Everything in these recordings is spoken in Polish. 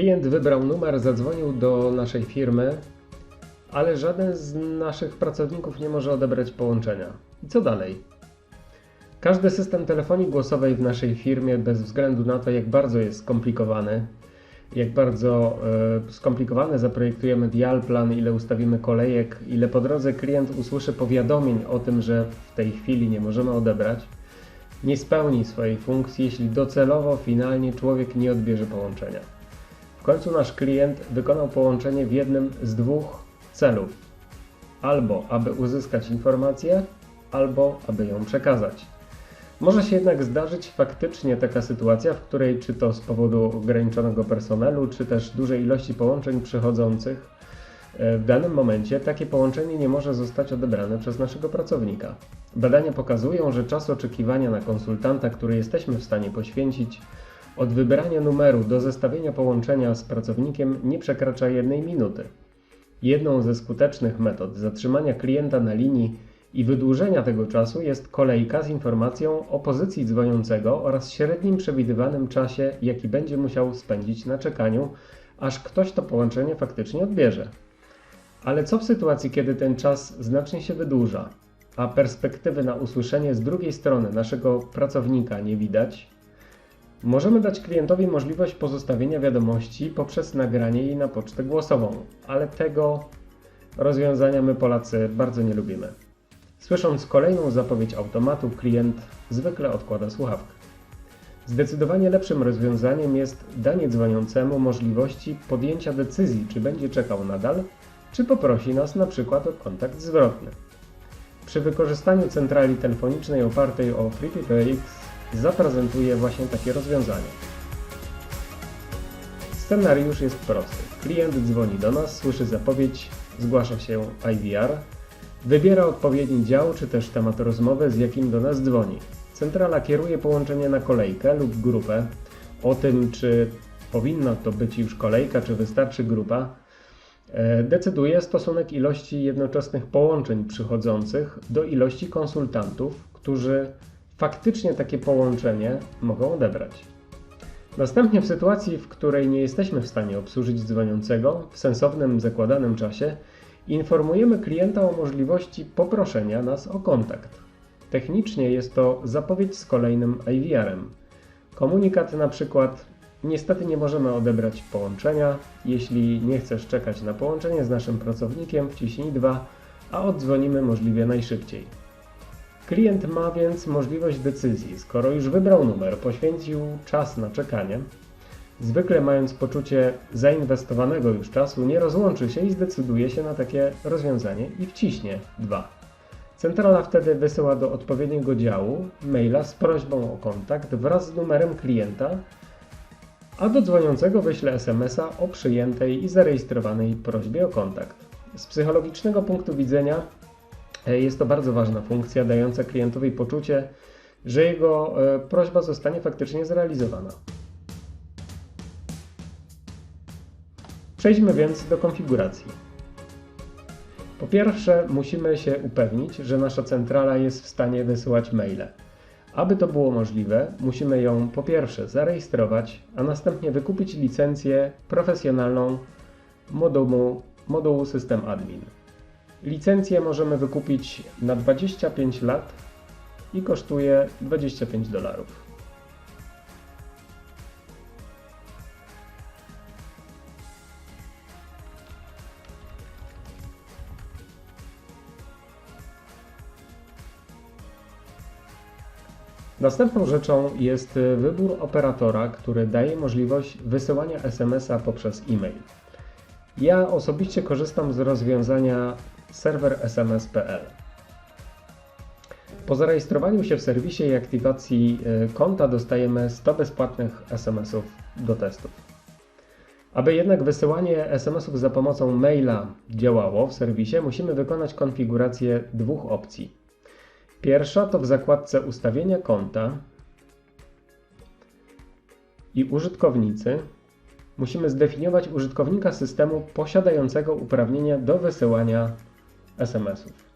Klient wybrał numer, zadzwonił do naszej firmy, ale żaden z naszych pracowników nie może odebrać połączenia. I co dalej? Każdy system telefonii głosowej w naszej firmie, bez względu na to, jak bardzo jest skomplikowany, jak bardzo e, skomplikowany zaprojektujemy dialplan, ile ustawimy kolejek, ile po drodze klient usłyszy powiadomień o tym, że w tej chwili nie możemy odebrać, nie spełni swojej funkcji, jeśli docelowo, finalnie człowiek nie odbierze połączenia. W końcu nasz klient wykonał połączenie w jednym z dwóch celów: albo aby uzyskać informację, albo aby ją przekazać. Może się jednak zdarzyć faktycznie taka sytuacja, w której czy to z powodu ograniczonego personelu, czy też dużej ilości połączeń przychodzących, e, w danym momencie takie połączenie nie może zostać odebrane przez naszego pracownika. Badania pokazują, że czas oczekiwania na konsultanta, który jesteśmy w stanie poświęcić od wybrania numeru do zestawienia połączenia z pracownikiem nie przekracza jednej minuty. Jedną ze skutecznych metod zatrzymania klienta na linii i wydłużenia tego czasu jest kolejka z informacją o pozycji dzwoniącego oraz średnim przewidywanym czasie, jaki będzie musiał spędzić na czekaniu, aż ktoś to połączenie faktycznie odbierze. Ale co w sytuacji, kiedy ten czas znacznie się wydłuża, a perspektywy na usłyszenie z drugiej strony naszego pracownika nie widać? Możemy dać klientowi możliwość pozostawienia wiadomości poprzez nagranie jej na pocztę głosową, ale tego rozwiązania my Polacy bardzo nie lubimy. Słysząc kolejną zapowiedź automatu, klient zwykle odkłada słuchawkę. Zdecydowanie lepszym rozwiązaniem jest danie dzwoniącemu możliwości podjęcia decyzji, czy będzie czekał nadal, czy poprosi nas na przykład o kontakt zwrotny. Przy wykorzystaniu centrali telefonicznej opartej o FreePPX zaprezentuję właśnie takie rozwiązanie. Scenariusz jest prosty. Klient dzwoni do nas, słyszy zapowiedź, zgłasza się IVR, wybiera odpowiedni dział czy też temat rozmowy, z jakim do nas dzwoni. Centrala kieruje połączenie na kolejkę lub grupę. O tym, czy powinna to być już kolejka, czy wystarczy grupa, e, decyduje stosunek ilości jednoczesnych połączeń przychodzących do ilości konsultantów, którzy faktycznie takie połączenie mogą odebrać. Następnie w sytuacji, w której nie jesteśmy w stanie obsłużyć dzwoniącego w sensownym zakładanym czasie, informujemy klienta o możliwości poproszenia nas o kontakt. Technicznie jest to zapowiedź z kolejnym IVR-em. Komunikat na przykład Niestety nie możemy odebrać połączenia. Jeśli nie chcesz czekać na połączenie z naszym pracownikiem, wciśnij 2, a oddzwonimy możliwie najszybciej. Klient ma więc możliwość decyzji. Skoro już wybrał numer, poświęcił czas na czekanie, zwykle mając poczucie zainwestowanego już czasu, nie rozłączy się i zdecyduje się na takie rozwiązanie i wciśnie 2. Centrala wtedy wysyła do odpowiedniego działu maila z prośbą o kontakt wraz z numerem klienta, a do dzwoniącego wyśle SMS-a o przyjętej i zarejestrowanej prośbie o kontakt. Z psychologicznego punktu widzenia Jest to bardzo ważna funkcja, dająca klientowi poczucie, że jego e, prośba zostanie faktycznie zrealizowana. Przejdźmy więc do konfiguracji. Po pierwsze, musimy się upewnić, że nasza centrala jest w stanie wysyłać maile. Aby to było możliwe, musimy ją po pierwsze zarejestrować, a następnie wykupić licencję profesjonalną modułu, modułu System Admin. Licencję możemy wykupić na 25 lat i kosztuje 25 dolarów. Następną rzeczą jest wybór operatora, który daje możliwość wysyłania SMS-a poprzez e-mail. Ja osobiście korzystam z rozwiązania serwer sms.pl. Po zarejestrowaniu się w serwisie i aktywacji e, konta dostajemy 100 bezpłatnych SMS-ów do testów. Aby jednak wysyłanie SMS-ów za pomocą maila działało w serwisie, musimy wykonać konfigurację dwóch opcji. Pierwsza to w zakładce ustawienia konta i użytkownicy musimy zdefiniować użytkownika systemu posiadającego uprawnienia do wysyłania SMS-ów.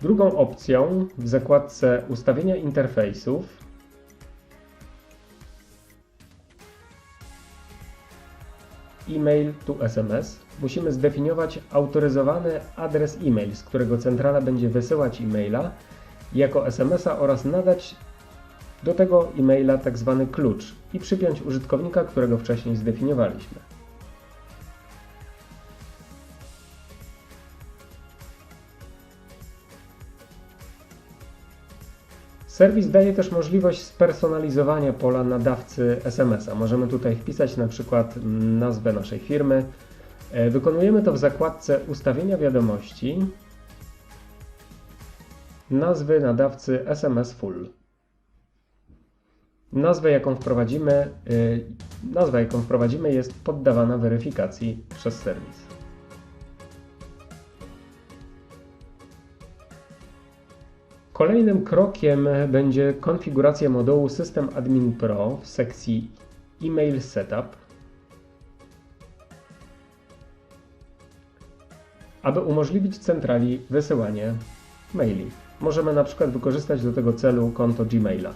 Drugą opcją w zakładce ustawienia interfejsów e-mail to SMS musimy zdefiniować autoryzowany adres e-mail, z którego centrala będzie wysyłać e-maila jako SMS-a oraz nadać do tego e-maila tak klucz i przypiąć użytkownika, którego wcześniej zdefiniowaliśmy. Serwis daje też możliwość spersonalizowania pola nadawcy SMS-a. Możemy tutaj wpisać na przykład nazwę naszej firmy. E, Wykonujemy to w zakładce ustawienia wiadomości nazwy nadawcy SMS Full. Nazwę, jaką wprowadzimy, y, nazwa, jaką wprowadzimy jest poddawana weryfikacji przez serwis. Kolejnym krokiem będzie konfiguracja modułu System Admin Pro w sekcji Email Setup. Aby umożliwić centrali wysyłanie maili. Możemy na przykład wykorzystać do tego celu konto Gmaila.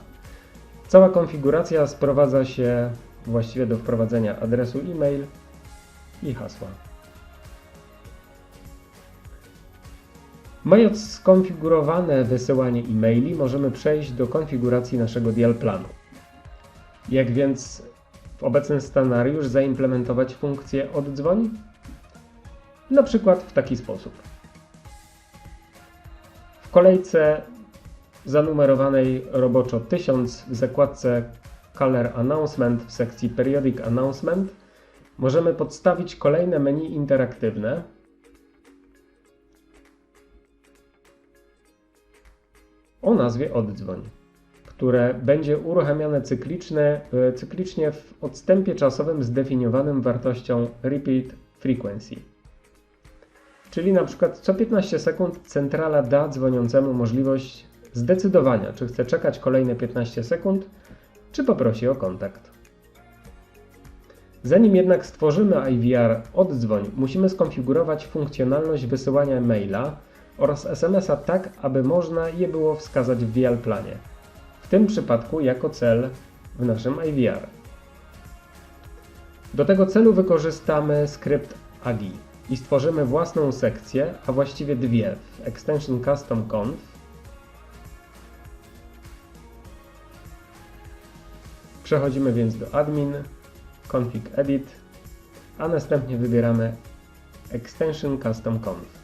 Cała konfiguracja sprowadza się właściwie do wprowadzenia adresu e-mail i hasła. Mając skonfigurowane wysyłanie e-maili, możemy przejść do konfiguracji naszego dial planu. Jak więc w obecny scenariusz zaimplementować funkcję oddzwoń? Na przykład w taki sposób. W kolejce zanumerowanej roboczo 1000 w zakładce Color Announcement w sekcji Periodic Announcement możemy podstawić kolejne menu interaktywne, o nazwie oddzwoń, które będzie uruchamiane e, cyklicznie w odstępie czasowym zdefiniowanym wartością repeat frequency. Czyli na przykład co 15 sekund centrala da dzwoniącemu możliwość zdecydowania, czy chce czekać kolejne 15 sekund, czy poprosi o kontakt. Zanim jednak stworzymy IVR oddzwoń, musimy skonfigurować funkcjonalność wysyłania maila oraz SMS-a tak, aby można je było wskazać w VL planie. W tym przypadku jako cel w naszym IVR. Do tego celu wykorzystamy skrypt AGI i stworzymy własną sekcję, a właściwie dwie w extension custom conf Przechodzimy więc do admin, config edit, a następnie wybieramy extension custom conf.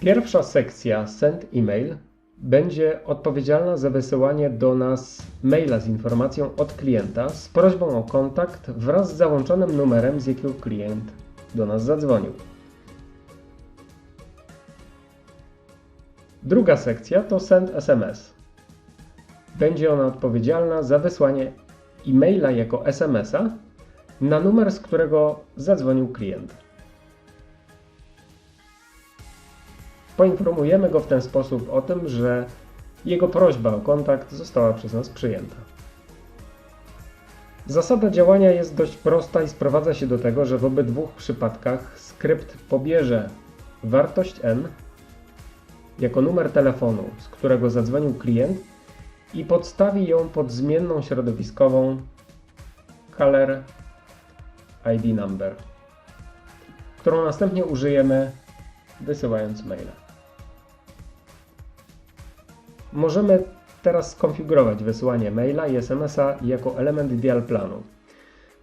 Pierwsza sekcja Send Email będzie odpowiedzialna za wysyłanie do nas maila z informacją od klienta z prośbą o kontakt wraz z załączonym numerem, z jakiego klient do nas zadzwonił. Druga sekcja to Send SMS. Będzie ona odpowiedzialna za wysłanie e-maila jako SMS-a na numer, z którego zadzwonił klient. Poinformujemy go w ten sposób o tym, że jego prośba o kontakt została przez nas przyjęta. Zasada działania jest dość prosta i sprowadza się do tego, że w obydwu przypadkach skrypt pobierze wartość n jako numer telefonu, z którego zadzwonił klient i podstawi ją pod zmienną środowiskową caller ID number, którą następnie użyjemy wysyłając maila. Możemy teraz skonfigurować wysyłanie maila i SMS-a jako element dial planu.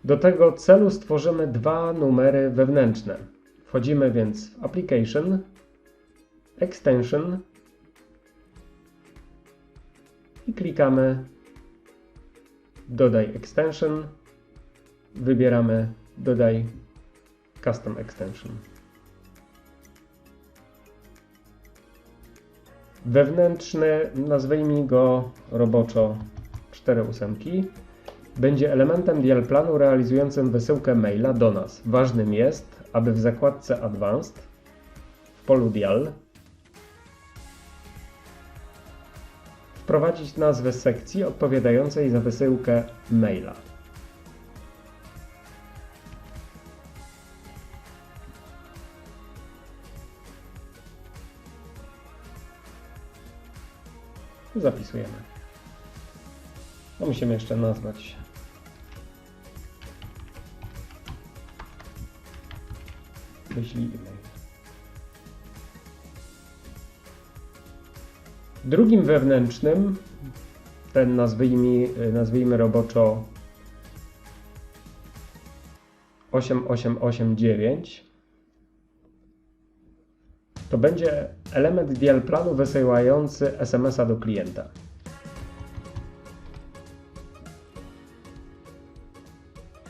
Do tego celu stworzymy dwa numery wewnętrzne. Wchodzimy więc w Application, Extension i klikamy Dodaj Extension. Wybieramy Dodaj Custom Extension. Wewnętrzny, nazwijmy go roboczo 4 ósemki, będzie elementem dial planu realizującym wysyłkę maila do nas. Ważnym jest, aby w zakładce Advanced w polu dial wprowadzić nazwę sekcji odpowiadającej za wysyłkę maila. Zapisujemy. No musimy jeszcze nazwać. Wyślij e-mail. Drugim wewnętrznym, ten nazwijmy, nazwijmy roboczo 8889, to będzie element dial planu wysyłający SMS-a do klienta.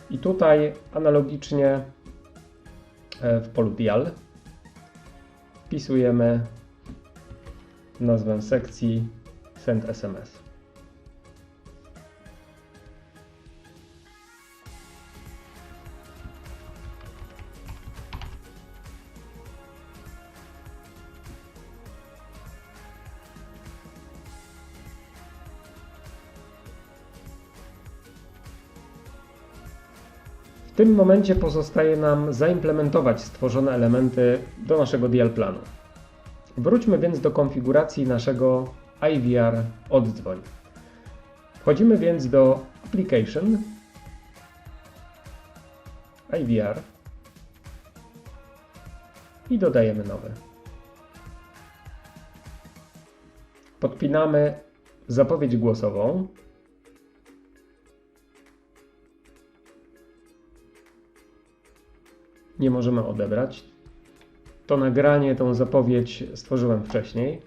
I tutaj analogicznie e, w polu dial wpisujemy nazwę sekcji send SMS. W tym momencie pozostaje nam zaimplementować stworzone elementy do naszego dial planu. Wróćmy więc do konfiguracji naszego IVR oddzwoń. Wchodzimy więc do Application, IVR i dodajemy nowy. Podpinamy zapowiedź głosową. Nie możemy odebrać, to nagranie, tą zapowiedź stworzyłem wcześniej.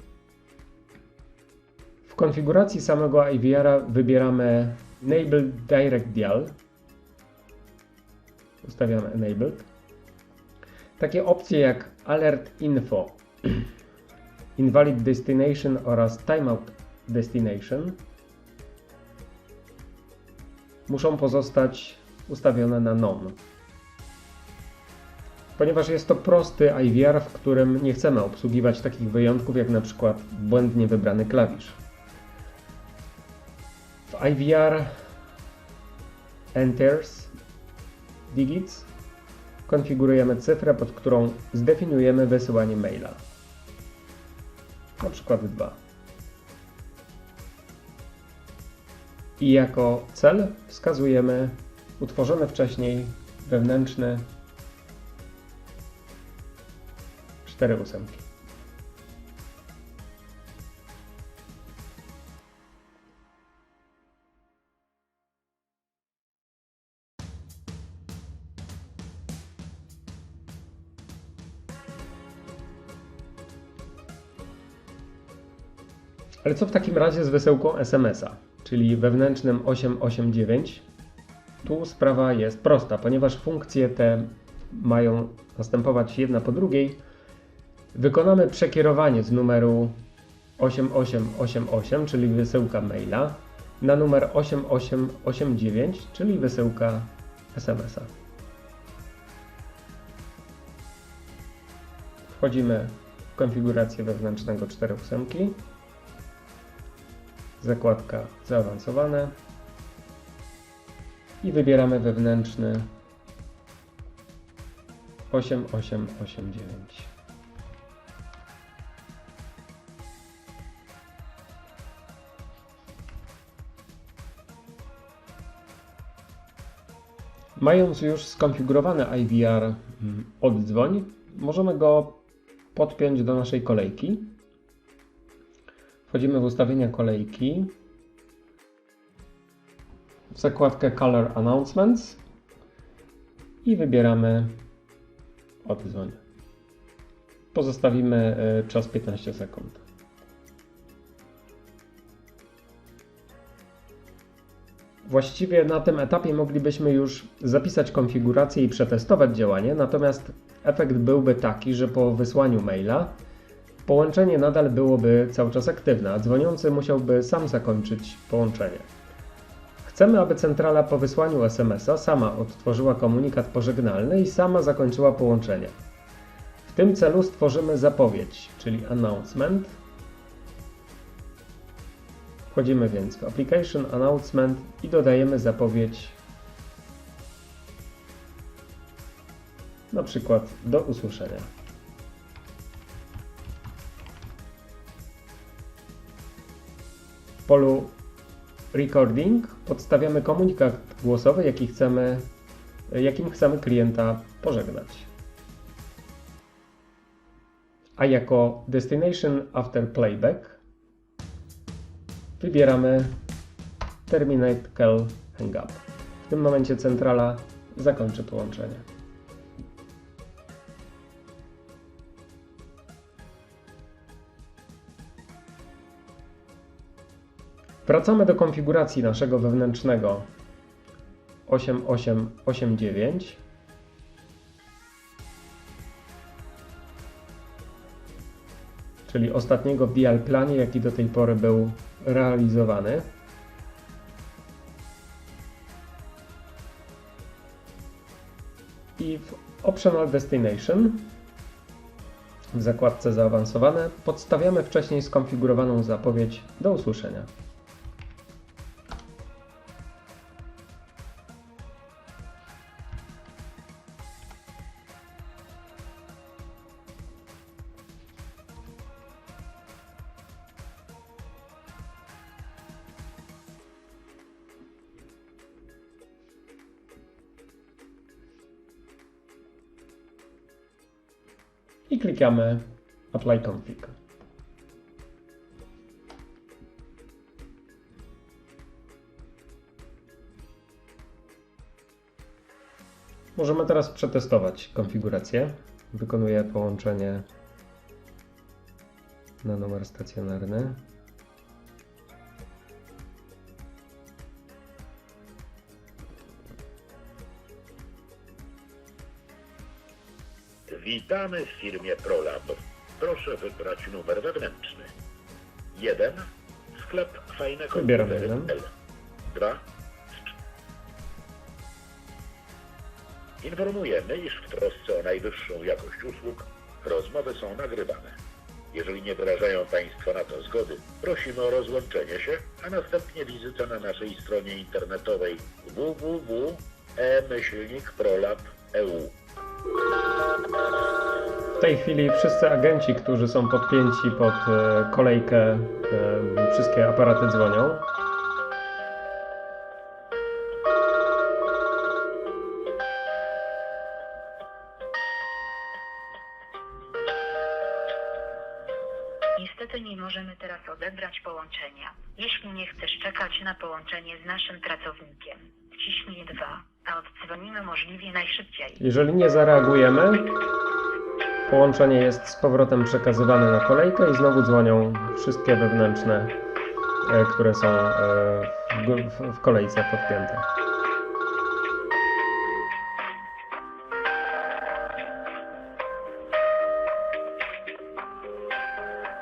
W konfiguracji samego IVR-a wybieramy Enable Direct Dial. Ustawiamy Enabled. Takie opcje jak Alert Info, Invalid Destination oraz Timeout Destination muszą pozostać ustawione na None ponieważ jest to prosty IVR, w którym nie chcemy obsługiwać takich wyjątków jak na przykład błędnie wybrany klawisz. W IVR enters digits konfigurujemy cyfrę, pod którą zdefiniujemy wysyłanie maila. Na przykład 2. I jako cel wskazujemy utworzony wcześniej wewnętrzny cztery ósemki. Ale co w takim razie z wysyłką SMS-a, czyli wewnętrznym 889? Tu sprawa jest prosta, ponieważ funkcje te mają następować jedna po drugiej, Wykonamy przekierowanie z numeru 8888, czyli wysyłka maila, na numer 8889, czyli wysyłka SMS-a. Wchodzimy w konfigurację wewnętrznego 48, zakładka zaawansowane i wybieramy wewnętrzny 8889. Mając już skonfigurowany IVR mm, oddzwoń, możemy go podpiąć do naszej kolejki. Wchodzimy w ustawienia kolejki, w zakładkę Color Announcements i wybieramy oddzwoń. Pozostawimy e, czas 15 sekund. Właściwie na tym etapie moglibyśmy już zapisać konfigurację i przetestować działanie, natomiast efekt byłby taki, że po wysłaniu maila połączenie nadal byłoby cały czas aktywne, a dzwoniący musiałby sam zakończyć połączenie. Chcemy, aby centrala po wysłaniu SMS-a sama odtworzyła komunikat pożegnalny i sama zakończyła połączenie. W tym celu stworzymy zapowiedź, czyli announcement Wchodzimy więc w Application Announcement i dodajemy zapowiedź na przykład do usłyszenia. W polu Recording podstawiamy komunikat głosowy, jaki chcemy, jakim chcemy klienta pożegnać. A jako Destination After Playback wybieramy Terminate Call Hang Up. W tym momencie centrala zakończy połączenie. Wracamy do konfiguracji naszego wewnętrznego 8889. Czyli ostatniego DL planie, jaki do tej pory był realizowany. I w Optional Destination w zakładce zaawansowane podstawiamy wcześniej skonfigurowaną zapowiedź do usłyszenia. I klikamy Apply Config. Możemy teraz przetestować konfigurację. Wykonuję połączenie na numer stacjonarny. Witamy w firmie ProLab. Proszę wybrać numer wewnętrzny. 1. Sklep fajne komputery. jeden. 2. Informujemy, iż w trosce o najwyższą jakość usług rozmowy są nagrywane. Jeżeli nie wyrażają Państwo na to zgody, prosimy o rozłączenie się, a następnie wizytę na naszej stronie internetowej www.e-prolab.eu. W tej chwili wszyscy agenci, którzy są podpięci pod e, kolejkę, e, wszystkie aparaty dzwonią. Niestety nie możemy teraz odebrać połączenia. Jeśli nie chcesz czekać na połączenie z naszym pracownikiem, wciśnij 2, a oddzwonimy możliwie najszybciej. Jeżeli nie zareagujemy, połączenie jest z powrotem przekazywane na kolejkę i znowu dzwonią wszystkie wewnętrzne, e, które są e, w, kolejce podpięte.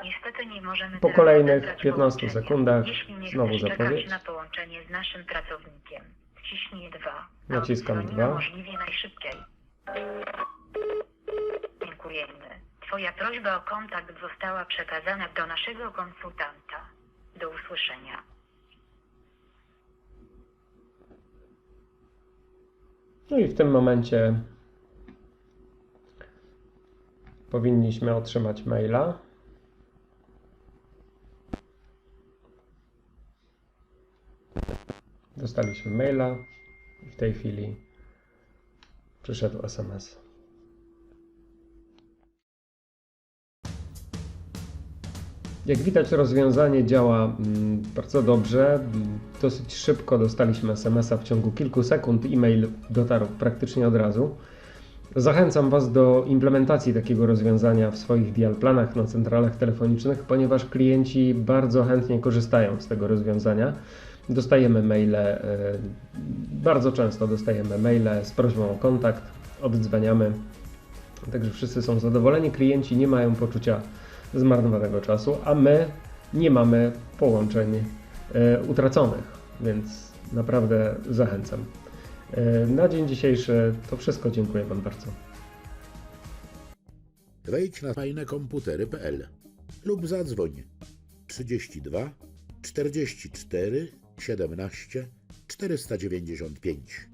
Niestety nie możemy Po teraz kolejnych odebrać 15 połączenia. sekundach Jeśli nie znowu zapowiedź. czekać na połączenie z naszym pracownikiem, wciśnij 2, a Naciskam oddzwonimy dwa. możliwie najszybciej. Dziękujemy. Twoja prośba o kontakt została przekazana do naszego konsultanta. Do usłyszenia. No i w tym momencie powinniśmy otrzymać maila. Dostaliśmy maila i w tej chwili przyszedł SMS. Jak widać, rozwiązanie działa mm, bardzo dobrze. Dosyć szybko dostaliśmy SMS-a w ciągu kilku sekund. E-mail dotarł praktycznie od razu. Zachęcam Was do implementacji takiego rozwiązania w swoich dial planach na centralach telefonicznych, ponieważ klienci bardzo chętnie korzystają z tego rozwiązania. Dostajemy maile, e, bardzo często dostajemy maile z prośbą o kontakt, oddzwaniamy. Także wszyscy są zadowoleni, klienci nie mają poczucia zmarnowanego czasu, a my nie mamy połączeń e, utraconych, więc naprawdę zachęcam. E, na dzień dzisiejszy to wszystko. Dziękuję Wam bardzo. Wejdź na fajnekomputery.pl lub zadzwoń 32 44 17 495.